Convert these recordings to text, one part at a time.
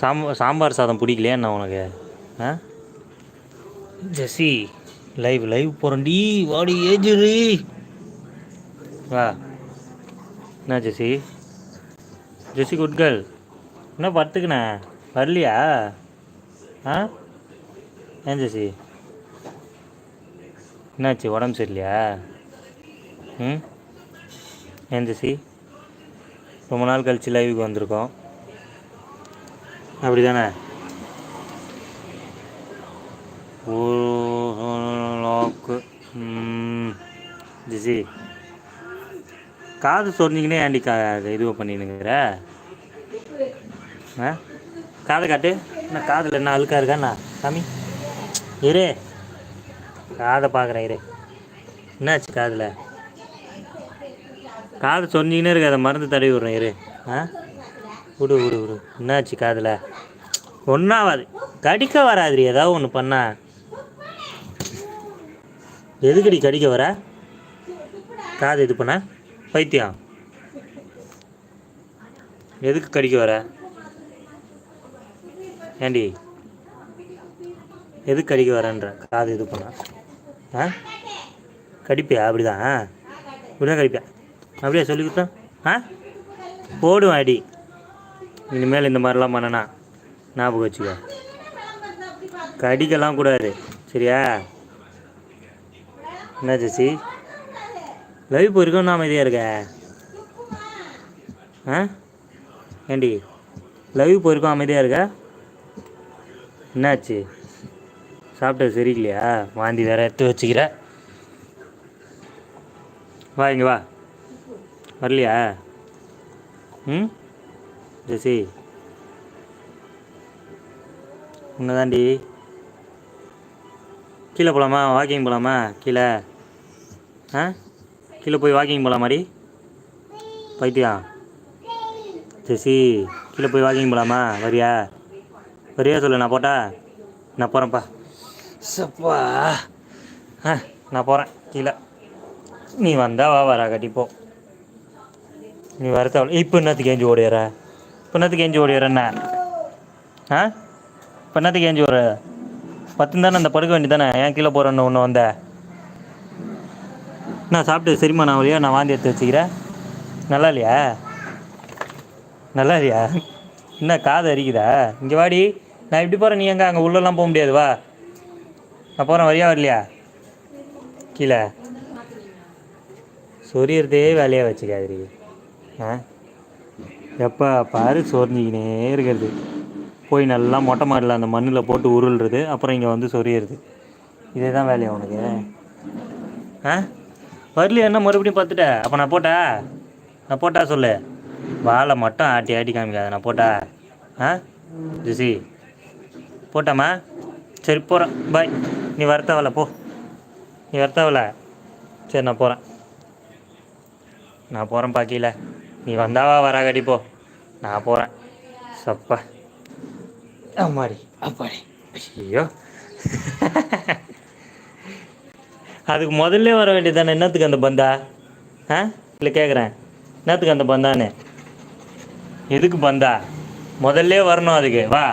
சாம்பார் சாம்பார் சாதம் பிடிக்கலையா என்ன உனக்கு? ஆ? ஜெஸி லைவ் லைவ் போகிறேன்டி வாடி ஏஜுரி வா. என்ன ஜெஸி ஜெஸி குட் கேர்ள் என்ன படுத்துக்கினே? வரலையா? ஆ? ஏன் ஜெசி என்னாச்சு உடம்பு சரியில்லையா? ம்? ஏன் ஜெசி ரொம்ப நாள் கழிச்சு லைவுக்கு வந்திருக்கோம். அப்படி தானே லாக்கு ஜிசி காது சொன்னீங்கன்னே ஆண்டி கா இது பண்ணினுங்கிற? ஆ? காதை காட்டு. என்ன காதில் என்ன அழுக்கா இருக்காண்ணா சாமி. இரு. காதை பார்க்குறேன் இரு. என்னாச்சு காதில்? காது சொன்னீங்கன்னே இருக்கு அதை மருந்து தடவி விட்றேன் இரு. ஆ? விடு விடு விடு. என்னாச்சு காதில்? ஒன்றாவது கடிக்க வராதுரி ஏதாவது ஒன்று பண்ணா. எதுக்கடி கடிக்க வர? காது இது பண்ண? பைத்தியம். எதுக்கு கடிக்க வர? ஏண்டி? எதுக்கு கடிக்க வரேன்ற? காது இது பண்ண. ஆ? கடிப்பியா? அப்படிதான். இப்படிதான் கடிப்பியா அப்படியே சொல்லி கொடுத்தேன் ஆ? போடுவேன் அடி. இனிமேல் இந்த மாதிரிலாம் பண்ணனா ஞாபகம் வச்சுக்கோ. கடிக்கலாம் கூடாது. சரியா? என்ன ஜெசி லைவ் போயிருக்கோம் நான் அமைதியாக இருக்க. ஆ? ஏண்டி? லைவ் போயிருக்கோம் அமைதியாக இருக்க? என்னாச்சு? சாப்பிட்டது சரியில்லையா? வாந்தி வேற எடுத்து வச்சுக்கிற. வா இங்கே வா. வரலையா? ம்? ஜெசி. உன்னதாண்டி. கீழே போகலாமா வாக்கிங் போகலாமா கீழே. ஆ? கீழே போய் வாக்கிங் போகலாமாடி பைத்தியா ஜெசி கீழே போய் வாக்கிங் போகலாமா வரியா? வரியா சொல்லு நான் போட்டா? நான் போகிறேன்ப்பா சப்பா. ஆ நான் போகிறேன் கீழே. நீ வந்தா வா வரா கட்டிப்போ நீ வரத்த இப்போ என்னத்துக்கு ஏஞ்சி ஓடிடுற இப்போ என்னத்துக்கு ஏஞ்சி ஓடிடுறேன்ன ஆ? இப்போ ஏஞ்சி ஒரு பத்து தானே அந்த படுக்க வேண்டியதானே ஏன் கீழே போகிறேன்னு ஒன்று வந்த? நான் சாப்பிட்டு சரிம்மா நான் வழியா நான் வாந்தி எடுத்து வச்சுக்கிறேன். நல்லா இல்லையா? நல்லா இல்லையா? என்ன காது அரிக்குதா? இங்கே வாடி. நான் இப்படி போகிறேன் நீ எங்கே? அங்கே உள்ளெல்லாம் போக முடியாது வா. நான் போகிறேன் வரியா வரலையா? கீழே. சொரியறதே வேலையாக வச்சுக்காதிரி ஆ? எப்போ பாரு சொரிஞ்சிக்கினே இருக்கிறது. போய் நல்லா மொட்டை மாடல அந்த மண்ணில் போட்டு உருள்றது அப்புறம் இங்கே வந்து சொரியிறது. இதே தான் வேலையா உனக்கு? ஆ? வரலையா என்ன மறுபடியும் பார்த்துட்ட? அப்போ நான் போட்டா? நான் போட்டா சொல்லு. வாழை மட்டும் ஆட்டி ஆட்டி காமிக்காத நான் போட்டா? ஆ? ஜிசி. போட்டாமா சரி போகிறேன் பாய் நீ வரத்தவல போ. நீ வரத்தவல. சரி நான் போகிறேன் நான் போகிறேன் பாக்கியில நீ வந்தாவா வரா கட்டி போ. நான் போகிறேன் சப்பா. அம்மாடி அப்பாடி. ஐயோ. அதுக்கு முதல்ல வர வேண்டியதானே என்னத்துக்கு அந்த பந்தா? ஆ? இல்லை கேட்குறேன் என்னத்துக்கு அந்த பந்தான்னு? எதுக்கு பந்தா? முதல்ல வரணும் அதுக்கு. வா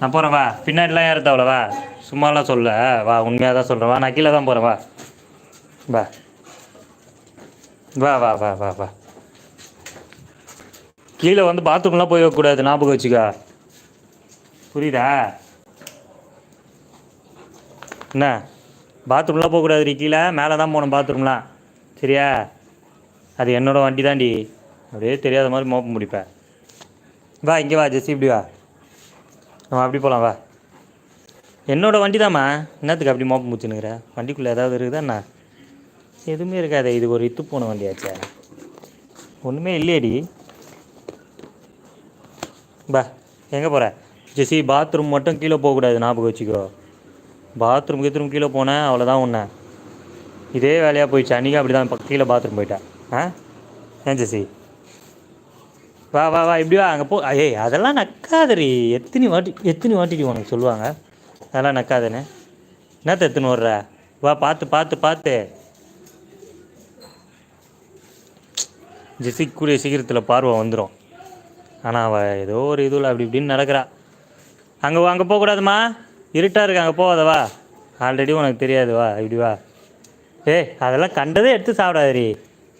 நான் போகிறேன் வா. பின்னாடிலாம் ஏறத்தாவல வா. சும்மாலாம் சொல்ல. வா உண்மையாக தான் சொல்கிறேன் வா நான் கீழே தான் போகிறேன் வா. வா. வா வா வா வா வா. கீழே வந்து பாத்ரூம்லாம் போய் வைக்கக்கூடாது ஞாபகம் வச்சுக்க. புரியுதா? என்ன? பாத்ரூம்லாம் போகக்கூடாது கீழே மேலே தான் போகணும் பாத்ரூம்லாம் சரியா? அது என்னோடய வண்டி தாண்டி அப்படியே தெரியாத மாதிரி மோப்ப முடிப்பேன் வா இங்கே வா ஜெஸ்ஸி இப்படி வா. நம்ம அப்படி போகலாம் வா. என்னோடய வண்டி தாம்மா என்னத்துக்கு அப்படி மோப்ப முடிச்சுனுங்கிற வண்டிக்குள்ளே ஏதாவது இருக்குதா என்ன? எதுவுமே இருக்காதே இது ஒரு இத்து போன வண்டியாச்சே. ஒன்றுமே இல்லையடி. பா எங்கே போகிற ஜெசி பாத்ரூம் மட்டும் கீழே போகக்கூடாது ஞாபகம் வச்சுக்கோ. பாத்ரூம் கீத்ரூம் கீழே போனேன் அவ்வளோதான் ஒன்று இதே வேலையாக போயிடுச்சு. அன்றைக்கி அப்படி தான் கீழே பாத்ரூம் போயிட்டேன் ஆ? ஏன் ஜெசி வா வா வா இப்படி வா அங்கே போ. ஏய் அதெல்லாம் நக்காதரி எத்தனை வாட்டி எத்தனை வாட்டிடி உனக்கு சொல்லுவாங்க? அதெல்லாம் நக்காதுன்னு. என்னத்த எத்தனை வர்ற வா பார்த்து பார்த்து பார்த்து. ஜெசி கூடிய சீக்கிரத்தில் பார்வை வந்துடும் ஆனால் அவள் ஏதோ ஒரு இதுவில் அப்படி இப்படின்னு நடக்கிறா. அங்கே அங்கே போகக்கூடாதுமா. இருட்டாக இருக்கு அங்கே போகாதவா ஆல்ரெடி உனக்கு தெரியாது வா இப்படி வா. ஏய் அதெல்லாம் கண்டதே எடுத்து சாப்பிடாதரி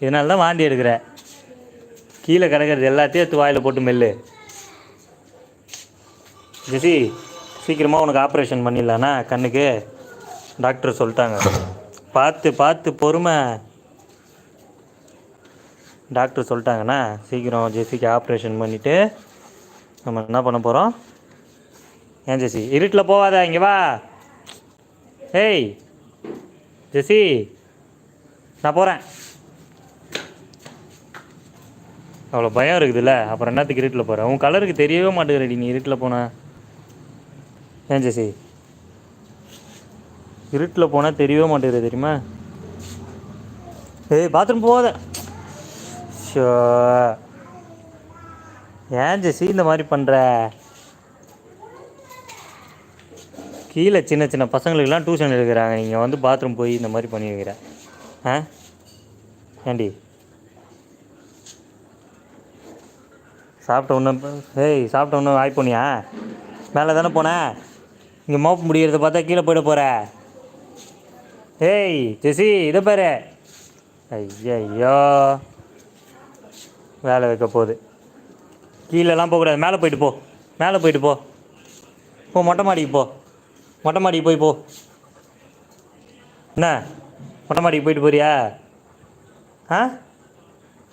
இதனால தான் வாந்தி எடுக்கிற. கீழே கிடக்கிறது எல்லாத்தையும் எடுத்து வாயில் போட்டு மெல்லு. ஜெசி சீக்கிரமாக உனக்கு ஆப்ரேஷன் பண்ணிடலாண்ணா கண்ணுக்கு டாக்டர் சொல்லிட்டாங்க. பார்த்து பார்த்து பொறுமை. டாக்டர் சொல்லிட்டாங்கண்ணா சீக்கிரம் ஜெசிக்கு ஆப்ரேஷன் பண்ணிவிட்டு நம்ம என்ன பண்ண போகிறோம் ஏன் ஜெசி? இருட்டில் போகாத இங்கே வா. ஏய் ஜெசி நான் போகிறேன் அவ்வளோ பயம் இருக்குதுல்ல? அப்புறம் என்னத்துக்கு இருட்டில் போகிறேன் உன் கலருக்கு தெரியவே மாட்டேங்கிறடி நீ இருட்டில் போன. ஏன் ஜெசி? இருட்டில் போனால் தெரியவே மாட்டேங்குது தெரியுமா? ஏய் பாத்ரூம் போகாத. ஷோ ஏன் ஜெசி இந்த மாதிரி பண்ணுற கீழே சின்ன சின்ன பசங்களுக்கெல்லாம் டியூஷன் எடுக்கிறாங்க. நீங்கள் வந்து பாத்ரூம் போய் இந்த மாதிரி பண்ணி வைக்கிற ஆ? ஏண்டி? சாப்பிட்ட ஒன்று ஏய் சாப்பிட்ட ஒன்று வாய் போனியா? மேலே தானே போனேன் இங்கே மோப்ப முடிகிறத பார்த்தா கீழே போயிட போகிற ஏய் ஜெசி இதை பாரு. ஐயோ வேலை வைக்க போகுது. கீழெல்லாம் போகக்கூடாது. மேலே போயிட்டு போ. மேலே போயிட்டு போ. போ மொட்டை மாடிக்கு போ. மொட்டை மாடிக்கு போய் போ. என்ன? மொட்டை மாடிக்கு போயிட்டு போறியா? ஆ?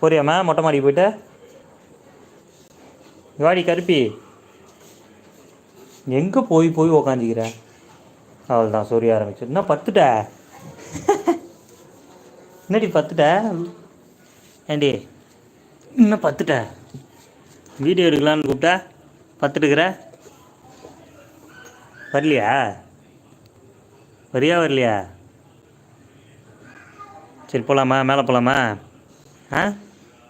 போறியாம்மா மொட்டை மாடிக்கு போயிட்டு? வாடி கருப்பி. எங்கே போய் போய் உக்காந்துக்கிற? அவள் தான் சொரிய ஆரம்பிச்சு. என்ன பத்துட்ட? என்னடி பத்துட்ட? ஏண்டி? இன்னும் பத்துட்ட. வீடியோ எடுக்கலான்னு கூப்பிட்டா. பத்துட்டுக்கிற. வரலையா? வரியா வரலையா? சரி போகலாமா மேலே போகலாமா ஆ?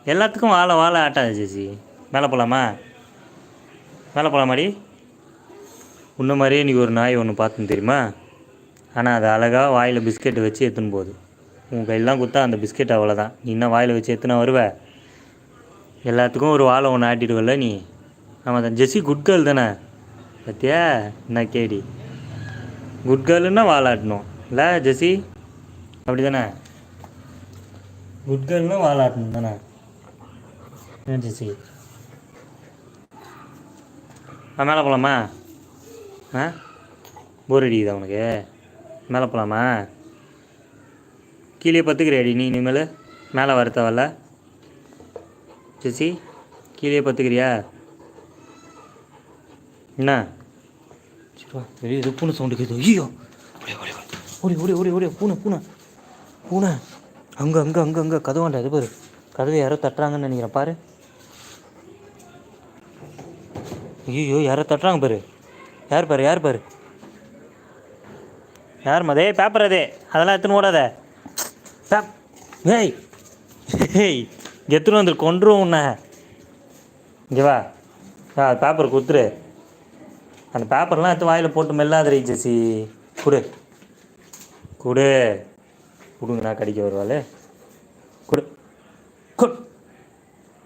எல்லாத்துக்கும் வாழை வாழை ஆட்டாது ஜெசி. மேலே போகலாமா மேலே போகலாமாடி உன்ன மாதிரியே இன்றைக்கி ஒரு நாய் ஒன்று பார்த்தேன் தெரியுமா? ஆனால் அது அழகாக வாயில் பிஸ்கெட்டை வச்சு எடுத்துன்னு போகுது. உன் கையெல்லாம் கொடுத்தா அந்த பிஸ்கெட் அவ்வளோதான் நீ இன்னும் வாயில் வச்சு எத்தனை வருவ? எல்லாத்துக்கும் ஒரு வாழை ஒன்று ஆட்டிடுவல்ல நீ? ஆமாம் தான் ஜெஸ்ஸி குட் கேர்ள் தானே? பார்த்தியா என்ன கேடி? குட் கேர்ள்னா வாழாட்டணும். இல்லை ஜெஸ்ஸி அப்படி தானே குட் கேர்ள்னா வாழாட்டணும் தானே? என்ன ஜெஸ்ஸி ஆ மேலே போகலாமா ஆ? போர் அடிக்குதா உனக்கு? மேலே போகலாமா கீழே பத்துக்கிறியாடி நீ இனிமேல்? மேலே வர தேவையில்ல ஜெசி கீழே பார்த்துக்கிறியா? என்ன? சரி வெளியே இது பூனை சவுண்டு கேது ஐயோ! ஓடி ஓடி ஓடி ஓடி ஓடி ஓடி பூனை பூனை. பூனை. அங்கே அங்கே அங்கே அங்கே. கதவாண்டா இது பாரு. கதவை யாரோ தட்டுறாங்கன்னு நினைக்கிறேன் பாரு. ஐயோ யாரோ தட்டுறாங்க பாரு. யார் பாரு யார் பாரு? யார் மதே? பேப்பர் அதே. அதெல்லாம் எடுத்துன்னு ஓடாத. பேப் ஏய்! ஏய்! எடுத்துன்னு வந்து கொண்டுருவோம் உன்னை. இங்கே வா. ஆ பேப்பர் கொடுத்துரு அந்த பேப்பர்லாம் எடுத்து வாயில் போட்டு மெல்லாதரி ஜெசி கொடு. கொடு. கொடுங்கண்ணா கடிக்க வருவாள். கொடு. கொடு.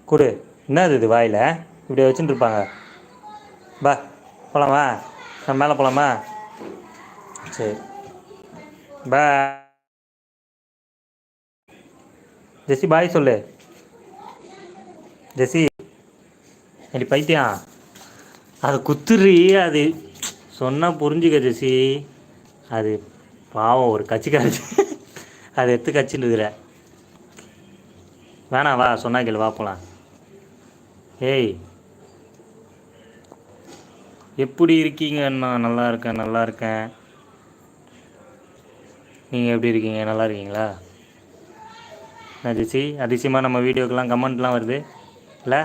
கொடு. என்னது இது வாயில்? இப்படி வச்சுட்டு இருப்பாங்க. பா போகலாமா நம்ம மேலே போகலாமா சரி. பா. ஜெசி பாய் சொல்லு. ஜெசி. அடி பைத்தியம்? அது குத்துறி அது சொன்னால் புரிஞ்சுக்க ஜெசி. அது பாவம் ஒரு கட்சி கரைச்சி அதை எடுத்து கட்சின்னு வேணாம் வா சொன்னா கேளு வா போகலாம் ஏய் எப்படி இருக்கீங்க அண்ணா? நல்லா இருக்கேன் நல்லா இருக்கேன். நீங்கள் எப்படி இருக்கீங்க? நல்லா இருக்கீங்களா? ஜெசி? அதிசயமாக நம்ம வீடியோக்கெல்லாம் கமெண்ட்லாம் வருது. இல்லை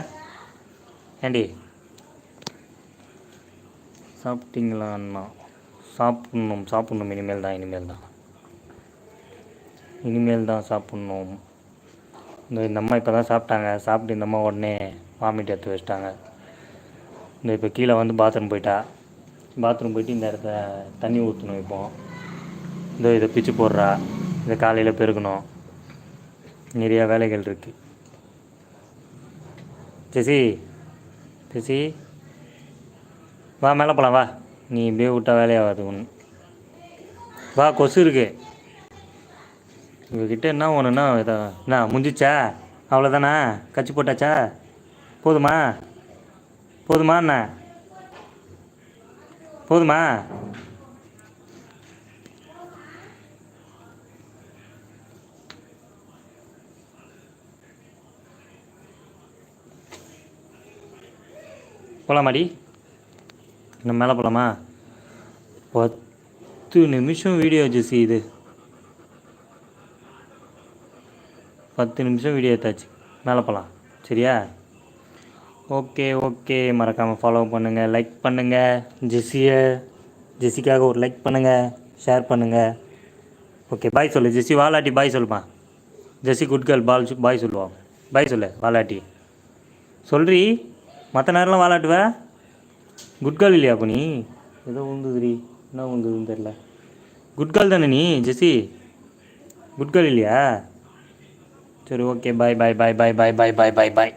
ஏண்டி? சாப்பிட்டீங்களா அண்ணா? சாப்பிட்ணும் சாப்பிட்ணும். இனிமேல் தான் இனிமேல் தான். இனிமேல் தான் சாப்பிட்ணும். இந்த இந்த அம்மா இப்போ தான் சாப்பிட்டாங்க. சாப்பிட்டு இந்த அம்மா உடனே வாமிட் எடுத்து வச்சிட்டாங்க. இந்த இப்போ கீழே வந்து பாத்ரூம் போயிட்டா. பாத்ரூம் போயிட்டு இந்த இடத்த தண்ணி ஊற்றணும் இப்போ. இந்த இதை பிச்சு போடுறா. இதை காலையில் பெருக்கணும் நிறையா வேலைகள் இருக்குது ஜெசி ஜெசி வா மேலே போகலாம் வா. நீ இப்படியே விட்டா வேலையாகாது ஒன்று வா கொசு இருக்கு. இவகிட்ட என்ன ஒன்றுன்னா இதா? என்ன முடிஞ்சிச்சா அவ்வளோதானா கச்சி போட்டாச்சா? போதுமா? போதுமா என்ன போதுமா? போகலாமாடி இன்னும் மேலே போகலாமா பத்து நிமிஷம் வீடியோ ஜெசி இது. பத்து நிமிஷம் வீடியோ எடுத்தாச்சு. மேலே போகலாம் சரியா? Okay okay. மறக்காமல் ஃபாலோ பண்ணுங்கள் லைக் பண்ணுங்கள் ஜெஸ்ஸியை ஜெஸ்ஸிக்காக ஒரு லைக் பண்ணுங்கள் ஷேர் பண்ணுங்கள் ஓகே பாய் சொல்லு. ஜெஸ்ஸி வாலாட்டி பாய் சொல்லுமா? ஜெஸ்ஸி குட் கேர்ள் பால் பாய் சொல்லுவான் பாய் சொல்லு வாலாட்டி. சொல்றி? மற்ற நேரம்லாம் வாலாட்டுவ குட் கேர்ள் இல்லையா அப்போ நீ? ஏதோ உந்துதுரி என்ன உந்துதுன்னு தெரில குட் கேர்ள் தானே நீ ஜெஸ்ஸி? குட் கேர்ள் இல்லையா? சரி ஓகே பாய் பாய் பாய் பாய் பாய் பாய் பாய் பாய் பாய்